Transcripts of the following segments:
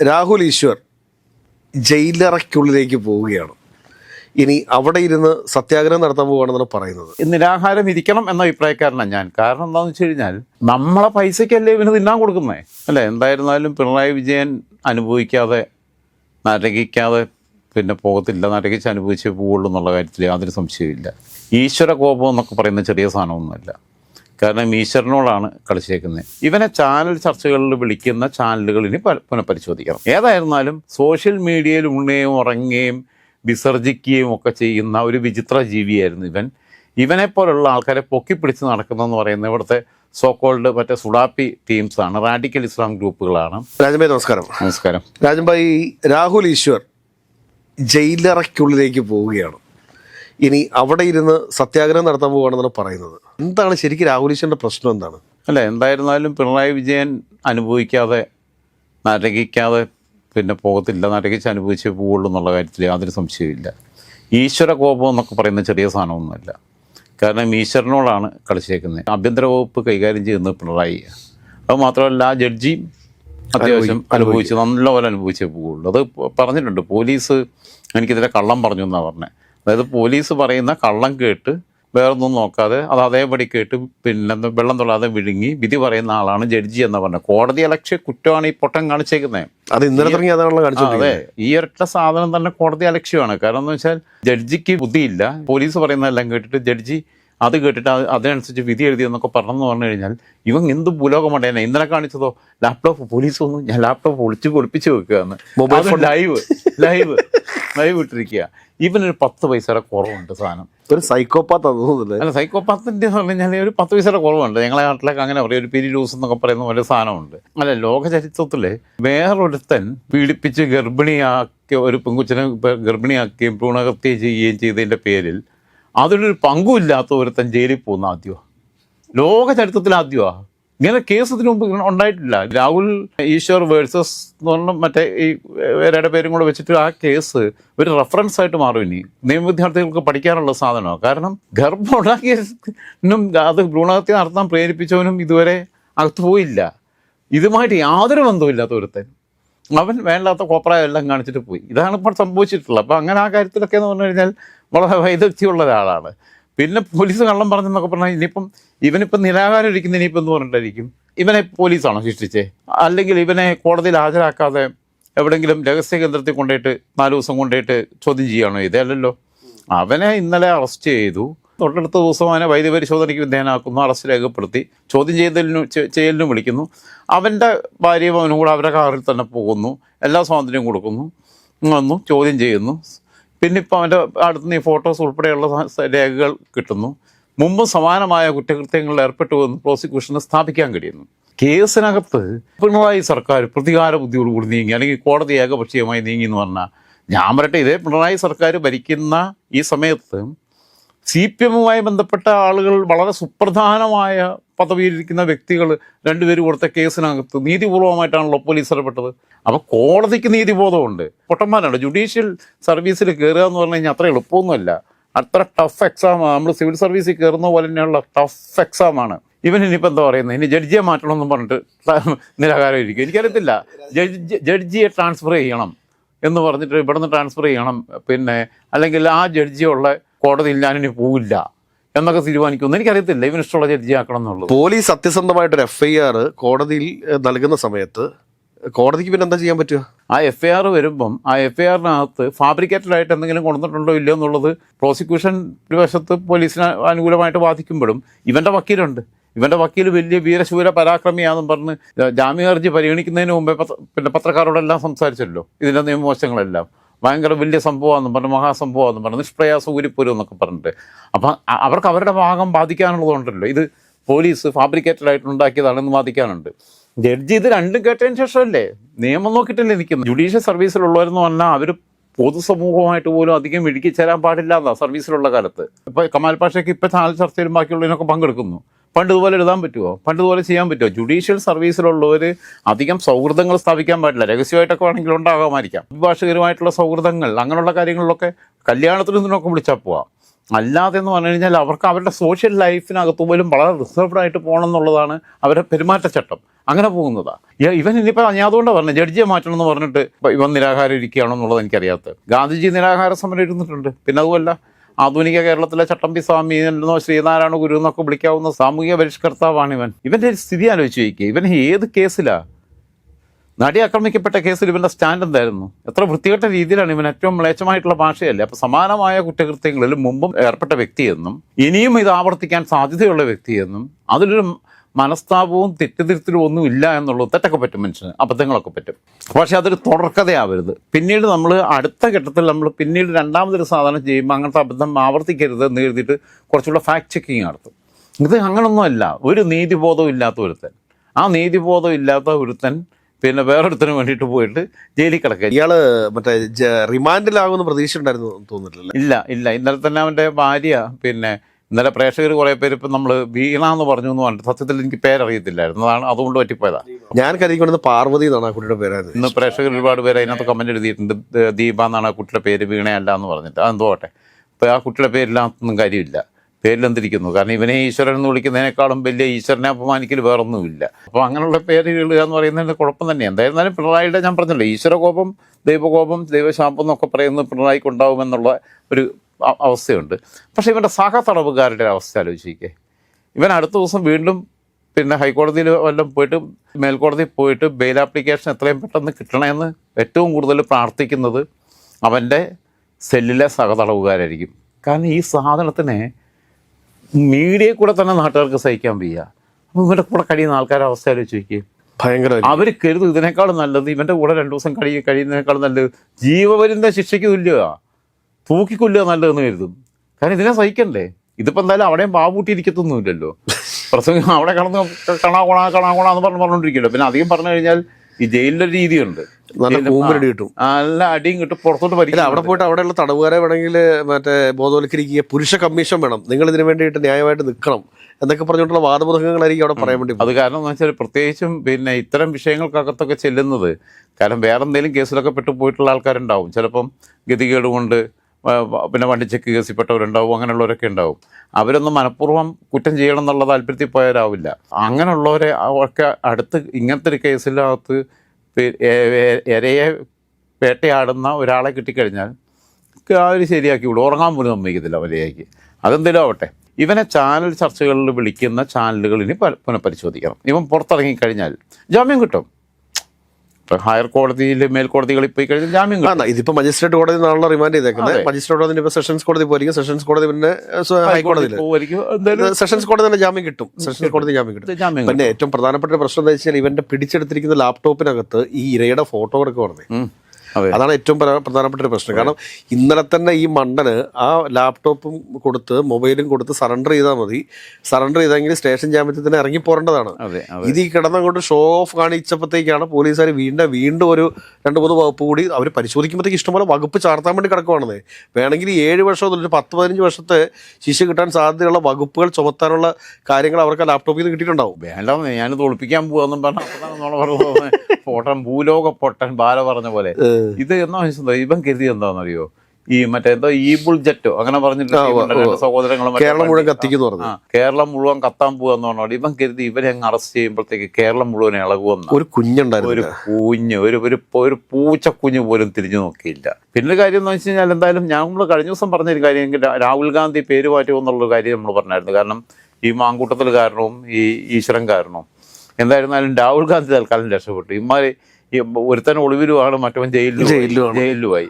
രാഹുൽ ഈശ്വർ ജയിലറയ്ക്കുള്ളിലേക്ക് പോവുകയാണ്. ഇനി അവിടെ ഇരുന്ന് സത്യാഗ്രഹം നടത്താൻ പോവുകയാണെന്നാണ് പറയുന്നത്. നിരാഹാരം ഇരിക്കണം എന്ന അഭിപ്രായക്കാരനാണ് ഞാൻ. കാരണം എന്താണെന്ന് വെച്ച് കഴിഞ്ഞാൽ നമ്മളെ പൈസയ്ക്കല്ലേ ഇവന് തിന്നാൻ കൊടുക്കുന്നേ? അല്ലേ? എന്തായിരുന്നാലും പിണറായി വിജയൻ അനുഭവിക്കാതെ നരകിക്കാതെ പിന്നെ പോകത്തില്ല. നരകിച്ച് അനുഭവിച്ചേ പോവുള്ളൂ എന്നുള്ള കാര്യത്തിൽ യാതൊരു സംശയമില്ല ഈശ്വര കോപം എന്നൊക്കെ പറയുന്ന ചെറിയ സാധനമൊന്നുമല്ല. കാരണം ഈശ്വരനോടാണ് കളിച്ചേക്കുന്നത് ഇവനെ ചാനൽ ചർച്ചകളിൽ വിളിക്കുന്ന ചാനലുകൾ ഇനി പുനഃപരിശോധിക്കണം. ഏതായിരുന്നാലും സോഷ്യൽ മീഡിയയിൽ ഉണ്ണുകയും ഉറങ്ങുകയും വിസർജിക്കുകയും ഒക്കെ ചെയ്യുന്ന ഒരു വിചിത്ര ജീവിയായിരുന്നു ഇവൻ. ഇവനെ പോലുള്ള ആൾക്കാരെ പൊക്കിപ്പിടിച്ച് നടക്കുന്നതെന്ന് പറയുന്നത് ഇവിടുത്തെ സോക്കോൾഡ് മറ്റേ സുഡാപ്പി ടീംസാണ് റാഡിക്കൽ ഇസ്ലാം ഗ്രൂപ്പുകളാണ്. രാജൻഭായ് നമസ്കാരം. നമസ്കാരം. രാജൻഭായി രാഹുൽ ഈശ്വർ ജയിലറയ്ക്കുള്ളിലേക്ക് പോവുകയാണ്. ഇനി അവിടെ ഇരുന്ന് സത്യാഗ്രഹം നടത്താൻ പോവുകയാണെന്നാണ് പറയുന്നത്. എന്താണ് ശരിക്കും രാഹുൽ ഈശ്വറിന്റെ പ്രശ്നം എന്താണ്? അല്ല എന്തായിരുന്നാലും പിണറായി വിജയൻ അനുഭവിക്കാതെ നരകിക്കാതെ പിന്നെ പോകത്തില്ല. നരകിച്ച് അനുഭവിച്ചേ പോവുള്ളൂ എന്നുള്ള കാര്യത്തിൽ യാതൊരു സംശയമില്ല ഈശ്വര കോപം എന്നൊക്കെ പറയുന്ന ചെറിയ സാധനമൊന്നുമല്ല. കാരണം ഈശ്വരനോടാണ് കളിച്ചേക്കുന്നത്. ആഭ്യന്തര വകുപ്പ് കൈകാര്യം ചെയ്യുന്നത് പിണറായി. അത് മാത്രമല്ല ആ ജഡ്ജി അത്യാവശ്യം അനുഭവിച്ച് നല്ലപോലെ അനുഭവിച്ചേ പോവുള്ളൂ. അത് പറഞ്ഞിട്ടുണ്ട്. പോലീസ് എനിക്കിതിലെ കള്ളം പറഞ്ഞു എന്നാണ് പറഞ്ഞത് അതായത് പോലീസ് പറയുന്ന കള്ളം കേട്ട് വേറൊന്നും നോക്കാതെ അത് അതേപടി കേട്ട് പിന്നെ വെള്ളം തൊള്ളാതെ വിഴുങ്ങി വിധി പറയുന്ന ആളാണ് ജഡ്ജി എന്ന് പറഞ്ഞത്. കോടതി അലക്ഷ്യ കുറ്റമാണ് ഈ പൊട്ടം കാണിച്ചേക്കുന്നത് അത് ഇന്നലെ തുടങ്ങി അതാണല്ലോ അതെ. ഈ ഒരൊറ്റ സാധനം തന്നെ കോടതി അലക്ഷ്യമാണ്. കാരണം എന്ന് വെച്ചാൽ ജഡ്ജിക്ക് ബുദ്ധിയില്ല. പോലീസ് പറയുന്നതെല്ലാം കേട്ടിട്ട് ജഡ്ജി അത് കേട്ടിട്ട് അത് അതിനനുസരിച്ച് വിധി എഴുതിയെന്നൊക്കെ പറഞ്ഞെന്ന് പറഞ്ഞു കഴിഞ്ഞാൽ ഇവൻ എന്ത് ഭൂലോകമണ്ടേനെ ഇന്നലെ കാണിച്ചതോ? ലാപ്ടോപ്പ് പോലീസ് വന്നു ഞാൻ ലാപ്ടോപ്പ് ഒളിച്ച് പൊളിപ്പിച്ച് വെക്കുകയെന്ന് mobile phone live live live ഇട്ടിരിക്കുക. ഇവനൊരു പത്ത് പൈസയുടെ കുറവുണ്ട് സാധനം. ഒരു സൈക്കോപാത്ത് അല്ല സൈക്കോപാത്തിന്റെ എന്ന് പറഞ്ഞു കഴിഞ്ഞാൽ ഒരു പത്ത് പൈസയുടെ കുറവുണ്ട്. ഞങ്ങളെ നാട്ടിലൊക്കെ അങ്ങനെ പറയും ഒരു പിരി ലൂസ് എന്നൊക്കെ പറയുന്ന ഒരു സാധനമുണ്ട്. അല്ല ലോക ചരിത്രത്തിൽ വേറൊരുത്തൻ പീഡിപ്പിച്ച് ഗർഭിണിയാക്കിയ ഒരു പെങ്കുച്ചനെ ഗർഭിണിയാക്കുകയും ഭ്രൂണഹത്യ ചെയ്യുകയും ചെയ്തതിന്റെ പേരിൽ അതിലൊരു പങ്കുമില്ലാത്ത ഒരുത്തൻ ജയിലിൽ പോകുന്ന ആദ്യമാണ് ലോക ചരിത്രത്തിൽ ആദ്യമാണ് ഇങ്ങനെ കേസ് ഇതിനു മുമ്പ് ഉണ്ടായിട്ടില്ല. രാഹുൽ ഈശ്വർ വേഴ്സസ് എന്ന് പറഞ്ഞ മറ്റേ ഈ വേറെ പേരും കൂടെ വെച്ചിട്ട് ആ കേസ് ഒരു റെഫറൻസ് ആയിട്ട് മാറും ഇനി. നിയമവിദ്യാർത്ഥികൾക്ക് പഠിക്കാനുള്ള സാധനമാണ് കാരണം ഗർഭം ഉണ്ടാക്കിയതിനും അത് ഭ്രൂണഹത്യ നടത്താൻ പ്രേരിപ്പിച്ചവനും ഇതുവരെ അകത്ത് പോയില്ല. ഇതുമായിട്ട് യാതൊരു ബന്ധവുമില്ലാത്ത ഒരുത്തൻ. അവൻ വേണ്ടാത്ത കോപ്രായം എല്ലാം കാണിച്ചിട്ട് പോയി. ഇതാണ് ഇപ്പോൾ സംഭവിച്ചിട്ടുള്ളത്. അപ്പോൾ അങ്ങനെ ആ കാര്യത്തിലൊക്കെ എന്ന് പറഞ്ഞു കഴിഞ്ഞാൽ വളരെ വൈദഗ്ധ്യമുള്ള ഒരാളാണ് പിന്നെ പോലീസ് കള്ളം പറഞ്ഞെന്നൊക്കെ പറഞ്ഞാൽ ഇനിയിപ്പം ഇവനിപ്പം നിരാകാരം ഇരിക്കുന്ന ഇനിയിപ്പം എന്ന് പറഞ്ഞിട്ടായിരിക്കും? ഇവനെ പോലീസാണോ ശിക്ഷിച്ചേ? അല്ലെങ്കിൽ ഇവനെ കോടതിയിൽ ഹാജരാക്കാതെ എവിടെയെങ്കിലും രഹസ്യ കേന്ദ്രത്തിൽ കൊണ്ടുപോയിട്ട് നാല് ദിവസം കൊണ്ടുപോയിട്ട് ചോദ്യം ചെയ്യുകയാണോ? ഇതല്ലല്ലോ അവനെ ഇന്നലെ അറസ്റ്റ് ചെയ്തു. തൊട്ടടുത്ത ദിവസം അവനെ വൈദ്യപരിശോധനയ്ക്ക് വിധേയനാക്കുന്നു. അറസ്റ്റ് രേഖപ്പെടുത്തി. ചോദ്യം ചെയ്തലിന് ചെ- ചെയ്യലിനും വിളിക്കുന്നു. അവന്റെ ഭാര്യയും അവനും കൂടെ അവരുടെ കാറിൽ തന്നെ പോകുന്നു. എല്ലാ സ്വാതന്ത്ര്യവും കൊടുക്കുന്നു. വന്നു ചോദ്യം ചെയ്യുന്നു. പിന്നെ ഇപ്പോൾ അവന്റെ അടുത്ത് നിന്ന് ഫോട്ടോസ് ഉൾപ്പെടെയുള്ള രേഖകൾ കിട്ടുന്നു. മുമ്പ് സമാനമായ കുറ്റകൃത്യങ്ങളിൽ ഏർപ്പെട്ടു എന്ന് പ്രോസിക്യൂഷന് സ്ഥാപിക്കാൻ കഴിയുന്നു. കേസിനകത്ത് പിണറായി സർക്കാർ പ്രതികാര ബുദ്ധിയോടുകൂടി നീങ്ങി അല്ലെങ്കിൽ കോടതി ഏകപക്ഷീയമായി നീങ്ങി എന്ന് പറഞ്ഞാൽ ഞാൻ പറയട്ടെ ഇതേ പിണറായി സർക്കാർ ഭരിക്കുന്ന ഈ സമയത്ത് സി പി എമ്മുമായി ബന്ധപ്പെട്ട ആളുകൾ വളരെ സുപ്രധാനമായ പദവിയിലിരിക്കുന്ന വ്യക്തികൾ രണ്ടുപേരും കൊടുത്ത കേസിനകത്ത് നീതിപൂർവമായിട്ടാണല്ലോ പോലീസ് ഇടപെട്ടത് അപ്പോൾ കോടതിക്ക് നീതിബോധമുണ്ട്. പൊട്ടന്മാരാണ്. ജുഡീഷ്യൽ സർവീസിൽ കയറുക എന്ന് പറഞ്ഞു കഴിഞ്ഞാൽ അത്ര എളുപ്പമൊന്നുമല്ല. അത്ര ടഫ് എക്സാമാണ് നമ്മൾ സിവിൽ സർവീസിൽ കയറുന്ന പോലെ തന്നെയുള്ള ടഫ് എക്സാമാണ് ഇവൻ ഇനിയിപ്പോൾ എന്താ പറയുന്നത്? ഇനി ജഡ്ജിയെ മാറ്റണമെന്നും പറഞ്ഞിട്ട് നിരാകാരം ഇരിക്കും എനിക്കറിയത്തില്ല. ജഡ്ജി ജഡ്ജിയെ ട്രാൻസ്ഫർ ചെയ്യണം എന്ന് പറഞ്ഞിട്ട് ഇവിടുന്ന് ട്രാൻസ്ഫർ ചെയ്യണം. പിന്നെ അല്ലെങ്കിൽ ആ ജഡ്ജിയുള്ള കോടതിയിൽ ഞാനിനി പോവില്ല എന്നൊക്കെ തീരുമാനിക്കുന്നു എനിക്കറിയത്തില്ല. ഇവന് ഇഷ്ടമുള്ള ജഡ്ജി ആക്കണം എന്നുള്ളത്. പോലീസ് സത്യസന്ധമായിട്ടൊരു എഫ് ഐ ആർ കോടതിയിൽ നൽകുന്ന സമയത്ത് കോടതിക്ക് പിന്നെ എന്താ ചെയ്യാൻ പറ്റുക? ആ എഫ് ഐ ആർ വരുമ്പം ആ എഫ് ഐ ആറിനകത്ത് ഫാബ്രിക്കേറ്റഡ് ആയിട്ട് എന്തെങ്കിലും കൊണ്ടുവന്നിട്ടുണ്ടോ ഇല്ലയോ എന്നുള്ളത് പ്രോസിക്യൂഷൻ ഒരു വശത്ത് പോലീസിന് അനുകൂലമായിട്ട് ബാധിക്കുമ്പോഴും ഇവന്റെ വക്കീലുണ്ട്. ഇവന്റെ വക്കീൽ വലിയ വീരശൂര പരാക്രമിയാണെന്നും പറഞ്ഞ് ജാമ്യ ഹർജി പരിഗണിക്കുന്നതിന് മുമ്പേ പിന്നെ പത്രക്കാരോടെല്ലാം സംസാരിച്ചല്ലോ. ഇതിന്റെ നിയമവശങ്ങളെല്ലാം. ഭയങ്കര വലിയ സംഭവമാണെന്നും പറഞ്ഞു മഹാസംഭവമാണെന്നും പറഞ്ഞു നിഷ്പ്രയാസം ഊരിപ്പോരും എന്നൊക്കെ പറഞ്ഞിട്ട്. അപ്പം അവർക്ക് അവരുടെ ഭാഗം ബാധിക്കാനുള്ളതുകൊണ്ടല്ലോ. ഇത് പോലീസ് ഫാബ്രിക്കേറ്റഡ് ആയിട്ട് ഉണ്ടാക്കിയതാണെന്ന് ബാധിക്കാനുണ്ട് ജഡ്ജി ഇത് രണ്ടും കേട്ടതിന് ശേഷമല്ലേ? നിയമം നോക്കിയിട്ടല്ലേ നിൽക്കുന്നത്? ജുഡീഷ്യൽ സർവീസിലുള്ളവരെന്ന് പറഞ്ഞാൽ അവർ പൊതുസമൂഹമായിട്ട് പോലും അധികം ഇടുക്കി ചേരാൻ പാടില്ല എന്നാ സർവീസിലുള്ള കാലത്ത്. ഇപ്പം കമാൽ പാഷയ്ക്ക് ഇപ്പം ചാനൽ ചർച്ചയിലും ബാക്കിയുള്ളതിനൊക്കെ പങ്കെടുക്കുന്നു. പണ്ട് ഇതുപോലെ എഴുതാൻ പറ്റുമോ പണ്ട് ഇതുപോലെ ചെയ്യാൻ പറ്റുമോ ജുഡീഷ്യൽ സർവീസിലുള്ളവർ അധികം സൗഹൃദങ്ങൾ സ്ഥാപിക്കാൻ പാടില്ല. രഹസ്യമായിട്ടൊക്കെ വേണമെങ്കിൽ ഉണ്ടാകാമായിരിക്കാം. അഭിഭാഷകരുമായിട്ടുള്ള സൗഹൃദങ്ങൾ അങ്ങനെയുള്ള കാര്യങ്ങളിലൊക്കെ കല്യാണത്തിന് നിന്നൊക്കെ വിളിച്ചാൽ പോവാം. അല്ലാതെ എന്ന് പറഞ്ഞു കഴിഞ്ഞാൽ അവർക്ക് അവരുടെ സോഷ്യൽ ലൈഫിനകത്ത് പോലും വളരെ റിസർവ്ഡ് ആയിട്ട് പോകണം എന്നുള്ളതാണ് അവരുടെ പെരുമാറ്റച്ചട്ടം. അങ്ങനെ പോകുന്നതാ. ഇവൻ ഇനിയിപ്പോൾ ഞാൻ അതുകൊണ്ടാണ് പറഞ്ഞത്. ജഡ്ജിയെ മാറ്റണം എന്ന് പറഞ്ഞിട്ട് ഇവൻ നിരാഹാരം ഇരിക്കുകയാണോ എന്നുള്ളത് എനിക്കറിയാത്തത്. ഗാന്ധിജി നിരാഹാര സമരം ഇരുന്നിട്ടുണ്ട്. പിന്നെ അതുമല്ല ആധുനിക കേരളത്തിലെ ചട്ടമ്പി സ്വാമി എന്നോ ശ്രീനാരായണ ഗുരു എന്നൊക്കെ വിളിക്കാവുന്ന സാമൂഹിക പരിഷ്കർത്താവാണ് ഇവൻ. ഇവന്റെ സ്ഥിതി ആലോചിച്ച് ചോദിക്കുക ഇവൻ ഏത് കേസിലാ? നടി ആക്രമിക്കപ്പെട്ട കേസിൽ ഇവന്റെ സ്റ്റാൻഡ് എന്തായിരുന്നു? എത്ര വൃത്തികെട്ട രീതിയിലാണ് ഇവൻ ഏറ്റവും മ്ലേച്ഛമായിട്ടുള്ള ഭാഷയല്ലേ? അപ്പം സമാനമായ കുറ്റകൃത്യങ്ങളിൽ മുമ്പും ഏർപ്പെട്ട വ്യക്തിയെന്നും ഇനിയും ഇത് ആവർത്തിക്കാൻ സാധ്യതയുള്ള വ്യക്തിയെന്നും അതിലൊരു മനസ്താപവും തെറ്റുതിരുത്തലും ഒന്നും ഇല്ല എന്നുള്ളത് തെറ്റൊക്കെ പറ്റും മനുഷ്യന് അബദ്ധങ്ങളൊക്കെ പറ്റും. പക്ഷെ അതൊരു തുടർക്കഥയാവരുത്. പിന്നീട് നമ്മൾ അടുത്ത ഘട്ടത്തിൽ നമ്മൾ പിന്നീട് രണ്ടാമതൊരു സാധനം ചെയ്യുമ്പോൾ അങ്ങനത്തെ അബദ്ധം ആവർത്തിക്കരുത് എന്ന് എഴുതിയിട്ട് കുറച്ചുകൂടെ ഫാക്ട് ചെക്കിങ് നടത്തും. ഇത് അങ്ങനൊന്നുമല്ല. ഒരു നീതിബോധവും ഇല്ലാത്ത ഒരുത്തൻ. ആ നീതിബോധം ഇല്ലാത്ത ഒരുത്തൻ പിന്നെ വേറൊരുത്തിന് വേണ്ടിയിട്ട് പോയിട്ട് ജയിലിൽ കിടക്കുക. ഇയാൾ മറ്റേ റിമാൻഡിലാകുമെന്ന് പ്രതീക്ഷ ഉണ്ടായിരുന്നു തോന്നുന്നില്ല ഇല്ല ഇല്ല. ഇന്നലെ തന്നെ അവന്റെ ഭാര്യ പിന്നെ ഇന്നലെ പ്രേക്ഷകർ കുറേ പേര് ഇപ്പം നമ്മൾ വീണ എന്ന് പറഞ്ഞു എന്ന് പറഞ്ഞു സത്യത്തിൽ എനിക്ക് പേരറിയത്തില്ലായിരുന്നു. അതാണ് അതുകൊണ്ട് പറ്റിപ്പോയതാ. ഞാൻ കരുതിക്കൊണ്ടത് പാർവതി എന്നാണ് ആ കുട്ടിയുടെ പേരായിരുന്നു. ഇന്ന് പ്രേക്ഷകർ ഒരുപാട് പേര് അതിനകത്ത് കമന്റ് എഴുതിയിട്ടുണ്ട്. ദീപ എന്നാണ് ആ കുട്ടിയുടെ പേര് വീണയല്ല എന്ന് പറഞ്ഞിട്ട്. അതെന്തോ ആട്ടെ ഇപ്പോൾ ആ കുട്ടിയുടെ പേരില്ലാത്തൊന്നും കാര്യമില്ല. പേരിലെന്തിരിക്കുന്നു? കാരണം ഇവനെ ഈശ്വരൻ എന്ന് വിളിക്കുന്നതിനേക്കാളും വലിയ ഈശ്വരനെ അപമാനിക്കൽ വേറൊന്നുമില്ല. അപ്പോൾ അങ്ങനെയുള്ള പേരുകൾ എന്ന് പറയുന്നതിന് കുഴപ്പം തന്നെ എന്തായിരുന്നാലും പിണറായിയുടെ ഞാൻ പറഞ്ഞല്ലോ ഈശ്വരകോപം ദൈവകോപം ദൈവശാപം എന്നൊക്കെ പറയുന്നത് പിണറായിക്ക് ഉണ്ടാവുമെന്നുള്ള ഒരു അവസ്ഥയുണ്ട്. പക്ഷേ ഇവന്റെ സഹതടവുകാരുടെ അവസ്ഥ ആലോചിക്കേ ഇവൻ അടുത്ത ദിവസം വീണ്ടും പിന്നെ ഹൈക്കോടതിയിൽ വല്ലതും പോയിട്ട് മേൽക്കോടതിയിൽ പോയിട്ട് ബെയിൽ ആപ്ലിക്കേഷൻ എത്രയും പെട്ടെന്ന് കിട്ടണമെന്ന് ഏറ്റവും കൂടുതൽ പ്രാർത്ഥിക്കുന്നത് അവന്റെ സെല്ലിലെ സഹതടവുകാരായിരിക്കും. കാരണം ഈ സാധനത്തിനെ മീഡിയയിൽ കൂടെ തന്നെ നാട്ടുകാർക്ക് സഹിക്കാൻ വയ്യ. അപ്പോൾ ഇവന്റെ കൂടെ കഴിയുന്ന ആൾക്കാരുടെ അവസ്ഥ ആലോചിച്ച് നോക്കിയേ ഭയങ്കര അവർ കരുതും ഇതിനേക്കാളും നല്ലത് ഇവന്റെ കൂടെ രണ്ടു ദിവസം കഴിയും കഴിയുന്നതിനേക്കാളും നല്ലത് ജീവപര്യന്ത ശിക്ഷയ്ക്ക് തുല്യമാ തൂക്കിക്കൊല്ലുക നല്ലതെന്ന് കരുതും. കാരണം ഇതിനെ സഹിക്കണ്ടേ? ഇതിപ്പോൾ എന്തായാലും അവിടെയും പാവൂട്ടിയിരിക്കത്തൊന്നുമില്ലല്ലോ പ്രസംഗം അവിടെ കടന്ന് കണാ കൊണാ കണാ കൊണാ എന്ന് പറഞ്ഞ് പറഞ്ഞുകൊണ്ടിരിക്കല്ലോ പിന്നെ അധികം പറഞ്ഞു കഴിഞ്ഞാൽ ഈ ജയിലിലെ രീതിയുണ്ട്. നല്ല കൂമ്പരടി കിട്ടും. നല്ല അടിയും കിട്ടും. പുറത്തോട്ട് ഭരിക്കും അവിടെ പോയിട്ട് അവിടെയുള്ള തടവുകാരെ വേണമെങ്കിൽ മറ്റേ ബോധവൽക്കരിക്കുക. പുരുഷ കമ്മീഷൻ വേണം. നിങ്ങൾ ഇതിന് വേണ്ടിയിട്ട് ന്യായമായിട്ട് നിൽക്കണം എന്നൊക്കെ പറഞ്ഞിട്ടുള്ള വാദമുഖങ്ങളായിരിക്കും അവിടെ പറയാൻ വേണ്ടി അത് കാരണം എന്ന് വെച്ചാൽ പ്രത്യേകിച്ചും പിന്നെ ഇത്തരം വിഷയങ്ങൾക്കകത്തൊക്കെ ചെല്ലുന്നത് കാരണം വേറെ എന്തെങ്കിലും കേസിലൊക്കെ പെട്ടു പോയിട്ടുള്ള ആൾക്കാരുണ്ടാവും. ചിലപ്പം ഗതികേട് കൊണ്ട് പിന്നെ വണ്ടി ചെക്ക് കേസിൽപ്പെട്ടവരുണ്ടാവും അങ്ങനെയുള്ളവരൊക്കെ ഉണ്ടാവും. അവരൊന്നും മനഃപൂർവം കുറ്റം ചെയ്യണം എന്നുള്ള താല്പര്യത്തിൽ പോയവരാവില്ല. അങ്ങനെയുള്ളവരെ ഒക്കെ അടുത്ത് ഇങ്ങനത്തെ ഒരു എ- ഇരയെ വേട്ടയാടുന്ന ഒരാളെ കിട്ടിക്കഴിഞ്ഞാൽ അവർ ശരിയാക്കി വിടും ഉറങ്ങാൻ പോലും സമ്മതിക്കത്തില്ല മര്യാദയ്ക്ക് അതെന്തെങ്കിലും ആവട്ടെ. ഇവനെ ചാനൽ ചർച്ചകളിൽ വിളിക്കുന്ന ചാനലുകൾ ഇനി പുനഃപരിശോധിക്കണം. ഇവൻ പുറത്തിറങ്ങിക്കഴിഞ്ഞാൽ ജാമ്യം കിട്ടും. ഇപ്പം ഹയർ കോടതിയിൽ മേൽക്കോടതികളിൽ പോയി കഴിഞ്ഞാൽ ജാമ്യം കിട്ടും ഇതിപ്പോ മജിസ്ട്രേറ്റ് കോടതി നാളെ റിമാൻഡ് ചെയ്തേക്കുന്നത് മജിസ്ട്രേറ്റ് കോടതി ഇപ്പൊ സെഷൻസ് കോടതി പോയിരിക്കും. സെഷൻസ് കോടതി പിന്നെ ഹൈക്കോടതിയിൽ. എന്തായാലും സെഷൻസ് കോടതി തന്നെ ജാമ്യം കിട്ടും. സെഷൻസ് കോടതി ജാമ്യം കിട്ടും. പിന്നെ ഏറ്റവും പ്രധാനപ്പെട്ട പ്രശ്നം എന്താ വെച്ചാൽ ഇവന്റെ പിടിച്ചെടുത്തിരിക്കുന്ന ലാപ്ടോപ്പിനകത്ത് ഈ ഇരയുടെ ഫോട്ടോ എടുക്കുക ഉം. അതെ. അതാണ് ഏറ്റവും പ്രധാ- പ്രധാനപ്പെട്ട ഒരു പ്രശ്നം. കാരണം ഇന്നലെ തന്നെ ഈ മണ്ടന് ആ ലാപ്ടോപ്പും കൊടുത്ത് മൊബൈലും കൊടുത്ത് സറണ്ടർ ചെയ്താൽ മതി. സറണ്ടർ ചെയ്തെങ്കിൽ സ്റ്റേഷൻ ജാമ്യത്തിൽ തന്നെ ഇറങ്ങി പോരേണ്ടതാണ്. ഇത് ഈ കിടന്നങ്ങോട്ട് ഷോ ഓഫ് കാണിച്ചപ്പോഴത്തേക്കാണ് പോലീസുകാർ വീണ്ടും വീണ്ടും ഒരു രണ്ട് മൂന്ന് വകുപ്പ് കൂടി അവർ പരിശോധിക്കുമ്പോഴത്തേക്ക് ഇഷ്ടംപോലെ വകുപ്പ് ചാർത്താൻ വേണ്ടി കിടക്കുവാണെന്നേ. വേണമെങ്കിൽ ഏഴ് വർഷം ഒരു പത്ത് പതിനഞ്ച് വർഷത്തെ ശിശു കിട്ടാൻ സാധ്യതയുള്ള വകുപ്പുകൾ ചുമത്താനുള്ള കാര്യങ്ങൾ അവർക്ക് ആ ലാപ്ടോപ്പിൽ നിന്ന് കിട്ടിയിട്ടുണ്ടാവും. വേണ്ട ഞാനിത് ഒളിപ്പിക്കാൻ പോകാന്നും പറഞ്ഞാൽ പൊട്ടൻ ഭൂലോക പൊട്ടൻ ബാല പറഞ്ഞ പോലെ. ഇത് എന്നാ മനസ്സിലായി? ഇവൻ കരുതി എന്താണെന്നറിയോ? ഈ മറ്റേ എന്തോ ഈബിൾ ജെറ്റോ അങ്ങനെ പറഞ്ഞിട്ട് സഹോദരങ്ങളും കേരളം മുഴുവൻ കത്തിക്കുന്നു പറഞ്ഞു കേരളം മുഴുവൻ കത്താൻ പോവാന്ന് പറഞ്ഞോണ്ട് ഇവൻ കരുതി ഇവരെ അങ്ങ് അറസ്റ്റ് ചെയ്യുമ്പോഴത്തേക്ക് കേരളം മുഴുവൻ ഇളകുവന്ന ഒരു കുഞ്ഞുണ്ടായിരുന്നു ഒരു കുഞ്ഞ് ഒരു ഒരു ഒരു പൂച്ച കുഞ്ഞ് പോലും തിരിഞ്ഞു നോക്കിയില്ല. പിന്നെ കാര്യം എന്ന് വെച്ച് കഴിഞ്ഞാൽ എന്തായാലും ഞാൻ നമ്മൾ കഴിഞ്ഞ ദിവസം പറഞ്ഞൊരു കാര്യം രാഹുൽ ഗാന്ധി പേര് മാറ്റുമോ എന്നുള്ള കാര്യം നമ്മൾ പറഞ്ഞായിരുന്നു. കാരണം ഈ മാങ്കൂട്ടത്തിൽ കാരണവും ഈ ഈശ്വരൻ കാരണവും എന്തായിരുന്നാലും രാഹുൽ ഗാന്ധി തൽക്കാലം രക്ഷപ്പെട്ടു. ഇമാര് ഒരുത്തൻ ഒളിവിലുമാണ് മറ്റവൻ ജയിലിലും ജയിലുമായി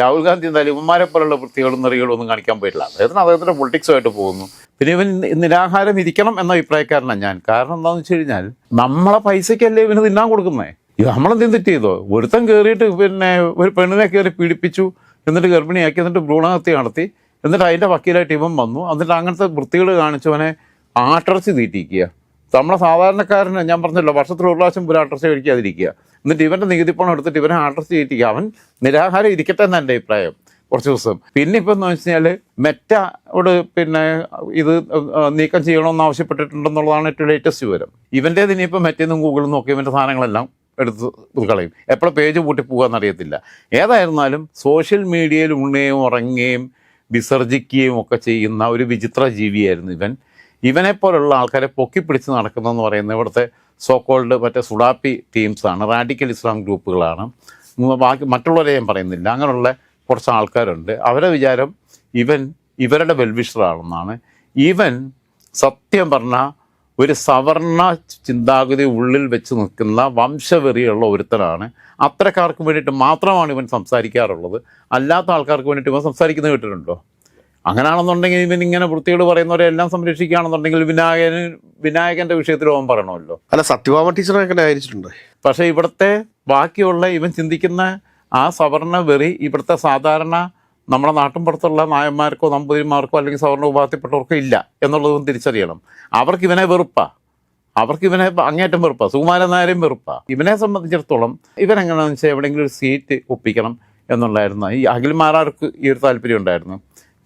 രാഹുൽ ഗാന്ധി എന്തായാലും ഇവന്മാരെ പോലുള്ള വൃത്തികളും നിറികളും ഒന്നും കാണിക്കാൻ പോയിട്ടില്ല അദ്ദേഹത്തിന് അദ്ദേഹത്തിന്റെ പൊളിറ്റിക്സുമായിട്ട് പോകുന്നു. പിന്നെ ഇവൻ നിരാഹാരം ഇരിക്കണം എന്ന അഭിപ്രായക്കാരനാണ് ഞാൻ. കാരണം എന്താണെന്ന് വെച്ച് കഴിഞ്ഞാൽ നമ്മളെ പൈസക്കല്ലേ ഇവന് തിന്നാൻ കൊടുക്കുന്നേ? നമ്മളെന്തെങ്കിലും തെറ്റ് ചെയ്തോ? ഒരുത്തൻ കയറിയിട്ട് പിന്നെ ഒരു പെണ്ണിനെ കയറി പീഡിപ്പിച്ചു എന്നിട്ട് ഗർഭിണിയാക്കി എന്നിട്ട് ഭ്രൂണഹത്യ നടത്തി എന്നിട്ട് അതിന്റെ വക്കീലായിട്ട് ഇവൻ വന്നു എന്നിട്ട് അങ്ങനത്തെ വൃത്തികൾ കാണിച്ചവനെ ആട്ടർച്ച് തീറ്റിക്കുക. നമ്മളെ സാധാരണക്കാരന് ഞാൻ പറഞ്ഞല്ലോ വർഷത്തിൽ ഒരു പ്രാവശ്യം പോലും ആട്ടർച്ച കഴിക്കാതിരിക്കുക. എന്നിട്ട് ഇവന്റെ നികുതി പണം എടുത്തിട്ട് ഇവനെ ആട്ടർച്ച ചെയ്യിക്കുക. അവൻ നിരാഹാരം ഇരിക്കട്ടെ എന്നാണ് എന്റെ അഭിപ്രായം കുറച്ച് ദിവസം. പിന്നെ ഇപ്പം എന്ന് വെച്ച് കഴിഞ്ഞാൽ മെറ്റോട് പിന്നെ ഇത് നീക്കം ചെയ്യണമെന്ന് ആവശ്യപ്പെട്ടിട്ടുണ്ടെന്നുള്ളതാണ് ഏറ്റവും ലേറ്റസ്റ്റ് വിവരം. ഇവന്റേത് ഇനിയിപ്പോൾ മെറ്റേന്നും ഗൂഗിളും നോക്കി ഇവന്റെ സാധനങ്ങളെല്ലാം എടുത്ത് കളയും. എപ്പോഴും പേജ് പൂട്ടി പോകുകയെന്ന് അറിയത്തില്ല ഏതായിരുന്നാലും സോഷ്യൽ മീഡിയയിൽ ഉണ്ണുകയും ഉറങ്ങുകയും വിസർജിക്കുകയും ഒക്കെ ചെയ്യുന്ന ഒരു വിചിത്ര ജീവിയായിരുന്നു ഇവൻ. ഇവനെ പോലുള്ള ആൾക്കാരെ പൊക്കിപ്പിടിച്ച് നടക്കുന്നതെന്ന് പറയുന്നത് ഇവിടുത്തെ സോക്കോൾഡ് മറ്റേ സുഡാപ്പി ടീംസാണ് റാഡിക്കൽ ഇസ്ലാം ഗ്രൂപ്പുകളാണ്. ബാക്കി മറ്റുള്ളവരെ ഞാൻ പറയുന്നില്ല. അങ്ങനെയുള്ള കുറച്ച് ആൾക്കാരുണ്ട്. അവരെ വിചാരം ഇവൻ ഇവരുടെ വെൽവിഷറാണെന്നാണ് ഇവൻ സത്യം പറഞ്ഞാൽ ഒരു സവർണ ചിന്താഗതി ഉള്ളിൽ വെച്ച് നിൽക്കുന്ന വംശവെറിയുള്ള ഒരുത്തനാണ്. അത്തരക്കാർക്ക് വേണ്ടിയിട്ട് മാത്രമാണ് ഇവൻ സംസാരിക്കാറുള്ളത്. അല്ലാത്ത ആൾക്കാർക്ക് വേണ്ടിയിട്ട് ഇവൻ സംസാരിക്കുന്നത് കേട്ടിട്ടുണ്ടോ? അങ്ങനെയാണെന്നുണ്ടെങ്കിൽ ഇവൻ ഇങ്ങനെ വൃത്തിയോട് പറയുന്നവരെ എല്ലാം സംരക്ഷിക്കുകയാണെന്നുണ്ടെങ്കിൽ വിനായകൻ വിനായകന്റെ വിഷയത്തിൽ അവൻ പറയണമല്ലോ. അല്ല സത്യഭാമ ടീച്ചറെ അങ്ങനെ അയച്ചിട്ടുണ്ട് പക്ഷേ ഇവിടുത്തെ ബാക്കിയുള്ള ഇവൻ ചിന്തിക്കുന്ന ആ സവർണ വെറി ഇവിടുത്തെ സാധാരണ നമ്മുടെ നാട്ടിൻപുറത്തുള്ള നായന്മാർക്കോ നമ്പൂതിരിമാർക്കോ അല്ലെങ്കിൽ സവർണ വിഭാഗത്തിൽപ്പെട്ടവർക്കോ ഇല്ല എന്നുള്ളതും തിരിച്ചറിയണം. അവർക്ക് ഇവനെ വെറുപ്പാ. അവർക്ക് ഇവനെ അങ്ങേറ്റം വെറുപ്പാണ് സുകുമാരൻ നായരെയും വെറുപ്പാണ് ഇവനെ സംബന്ധിച്ചിടത്തോളം ഇവനെങ്ങനെയാണെന്ന് വെച്ചാൽ എവിടെയെങ്കിലും ഒരു സീറ്റ് ഒപ്പിക്കണം എന്നുള്ളായിരുന്നു ഈ അഖിൽമാരാർക്ക് ഈ ഒരു താല്പര്യം ഉണ്ടായിരുന്നു.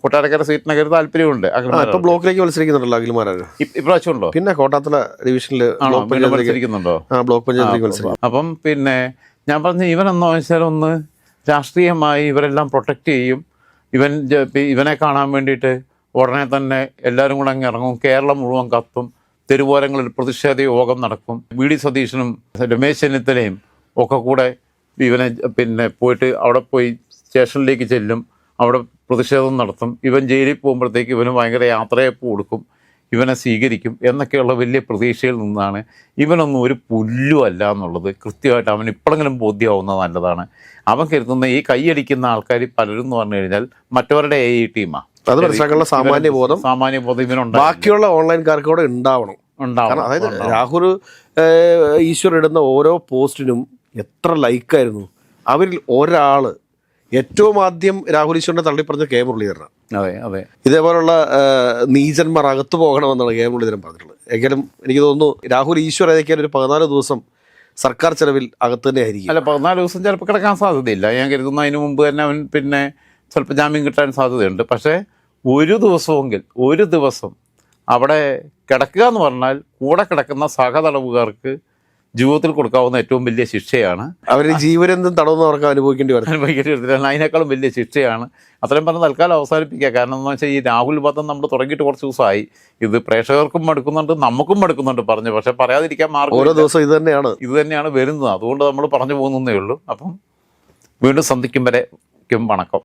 കൊട്ടാരക്കര സീറ്റിനൊക്കെ ഒരു താല്പര്യമുണ്ട് ഇപ്പൊ അഖിൽമാരാർ ബ്ലോക്കിലേക്ക് മത്സരിക്കുന്നുണ്ടല്ലോ അഖിൽമാരാര് ഇപ്രാവശ്യം ഉണ്ടോ പിന്നെ കോട്ടാത്തല ഡിവിഷനിൽ മത്സരിക്കുന്നുണ്ടോ? ആ ബ്ലോക്ക് പഞ്ചായത്തിലേക്ക് മത്സരിക്കും. അപ്പം പിന്നെ ഞാൻ പറഞ്ഞ ഇവനെന്ന് വെച്ചാൽ ഒന്ന് രാഷ്ട്രീയമായി ഇവരെല്ലാം പ്രൊട്ടക്റ്റ് ചെയ്യും. ഇവൻ ഇവനെ കാണാൻ വേണ്ടിയിട്ട് ഉടനെ തന്നെ എല്ലാവരും കൂടെ അങ്ങ് ഇറങ്ങും. കേരളം മുഴുവൻ കത്തും. തെരുവോരങ്ങളിൽ പ്രതിഷേധ യോഗം നടക്കും. വി ഡി സതീശനും രമേശ് ചെന്നിത്തലയും ഒക്കെ കൂടെ ഇവനെ പിന്നെ പോയിട്ട് അവിടെ പോയി സ്റ്റേഷനിലേക്ക് ചെല്ലും. അവിടെ പ്രതിഷേധം നടത്തും. ഇവൻ ജയിലിൽ പോകുമ്പോഴത്തേക്ക് ഇവന് ഭയങ്കര യാത്രയപ്പ് കൊടുക്കും. ഇവനെ സ്വീകരിക്കും എന്നൊക്കെയുള്ള വലിയ പ്രതീക്ഷയിൽ നിന്നാണ് ഇവനൊന്നും ഒരു പുല്ലും അല്ല എന്നുള്ളത് കൃത്യമായിട്ട് അവൻ ഇപ്പോഴെങ്കിലും ബോധ്യമാവുന്നത് നല്ലതാണ്. അവൻ കരുതുന്ന ഈ കൈയടിക്കുന്ന ആൾക്കാർ പലരും എന്ന് പറഞ്ഞു കഴിഞ്ഞാൽ മറ്റവരുടെ എ ഇ ടീമാണ് അത് മനസ്സിലാക്കാനുള്ള സാമാന്യ ബോധം സാമാന്യ ബോധം ഇവനുണ്ടാകും ബാക്കിയുള്ള ഓൺലൈൻകാർക്ക് കൂടെ ഉണ്ടാവണം. കാരണം അതായത് രാഹുൽ ഈശ്വർ ഇടുന്ന ഓരോ പോസ്റ്റിനും എത്ര ലൈക്കായിരുന്നു അവരിൽ ഒരാൾ ഏറ്റവും ആദ്യം രാഹുൽ ഈശ്വറിനെ തള്ളിപ്പറഞ്ഞ കെ മുരളീധരനാണ്. അതെ അതെ. ഇതേപോലുള്ള നീചന്മാർ അകത്തു പോകണമെന്നാണ് കെ മുരളീധരൻ പറഞ്ഞിട്ടുള്ളത്. എങ്കിലും എനിക്ക് തോന്നുന്നു രാഹുൽ ഈശ്വർ ഏതൊക്കെയാണ് ഒരു പതിനാല് ദിവസം സർക്കാർ ചെലവിൽ അകത്ത് തന്നെ ആയിരിക്കും. അല്ല പതിനാല് ദിവസം ചിലപ്പോൾ കിടക്കാൻ സാധ്യതയില്ല. ഞാൻ കരുതുന്നു അതിന് മുമ്പ് തന്നെ അവൻ പിന്നെ ചിലപ്പോൾ ജാമ്യം കിട്ടാൻ സാധ്യതയുണ്ട്. പക്ഷേ ഒരു ദിവസമെങ്കിൽ ഒരു ദിവസം അവിടെ കിടക്കുക എന്ന് പറഞ്ഞാൽ കൂടെ കിടക്കുന്ന സഹതടവുകാർക്ക് ജീവിതത്തിൽ കൊടുക്കാവുന്ന ഏറ്റവും വലിയ ശിക്ഷയാണ്. അവർ ജീവനെന്തും തടവുന്ന അവർക്ക് അനുഭവിക്കേണ്ടി വരും. അനുഭവിക്കേണ്ടി വരുന്നില്ല അതിനേക്കാളും വലിയ ശിക്ഷയാണ്. അത്രയും പറഞ്ഞ് തൽക്കാലം അവസാനിപ്പിക്കുക കാരണം എന്ന് വെച്ചാൽ ഈ രാഹുൽ പദം നമ്മൾ തുടങ്ങിയിട്ട് കുറച്ച് ദിവസമായി. ഇത് പ്രേക്ഷകർക്കും മടുക്കുന്നുണ്ട് നമുക്കും മടുക്കുന്നുണ്ട് പറഞ്ഞു. പക്ഷെ പറയാതിരിക്കാൻ മാർഗം ഓരോ ദിവസം ഇത് തന്നെയാണ്. ഇത് തന്നെയാണ് വരുന്നത്. അതുകൊണ്ട് നമ്മൾ പറഞ്ഞു പോകുന്നതേ ഉള്ളൂ. അപ്പം വീണ്ടും സന്ധിക്കും വരെ വണക്കം.